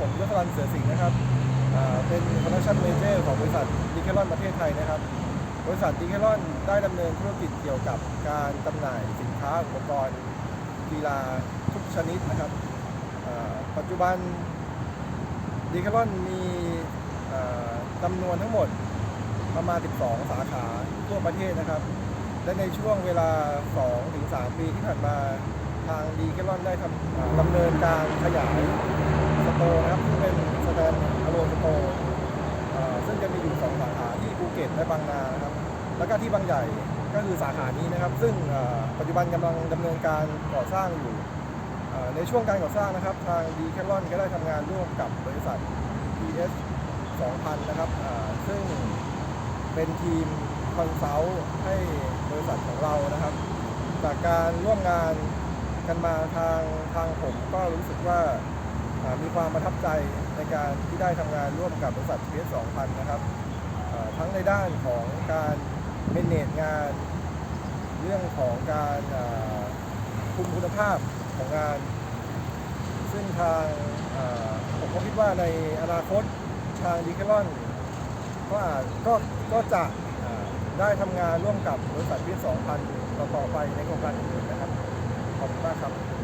ผมยศรันเสือสิงห์นะครับเป็นคอนเนคชั่นเมเจอร์ของบริษัทดิเคลอนประเทศไทยนะครับ บริษัทดิเคลอนได้ดำเนินธุรกิจเกี่ยวกับการจำหน่ายสินค้าอุปกรณ์กีฬาทุกชนิดนะครับปัจจุบันดิเคลอนมีจำนวนทั้งหมดประมาณ 12 สาขาทั่วประเทศนะครับ และในช่วงเวลา 2-3 ปีที่ผ่านมาทางดีแคลอนได้ดำเนินการขยาย โตนะครับที่เป็นสแตนอะโลสโซ่ซึ่งจะมีอยู่สองสาขาที่ภูเก็ตและบางนานะครับ แล้วก็ที่บางใหญ่ก็คือสาขานี้นะครับ ซึ่งปัจจุบันกำลังดำเนินการก่อสร้างอยู่ในช่วงการก่อสร้างนะครับ ทางดีแคลอนก็ได้ทำงานร่วมกับบริษัท PS 2000 นะครับซึ่งเป็นทีมคอนซัลท์ให้บริษัทของเรานะครับ จากการร่วมงานกันมาทางทางผมก็รู้สึกว่าีความประทับใจในการที่ได้ทำงานร่วมกับบริษัท PS 2000 นะครับทั้งในด้านของการเมนเนจงาน เรื่องของการคุมคุณภาพของงาน ซึ่งทางผมก็คิดว่าในอนาคตทางดีแคลอนก็อาจก็ก็จะได้ทำงานร่วมกับบริษัท PS 2000ต่อไปในโครงการอื่นๆนะครับ ขอบคุณมากครับ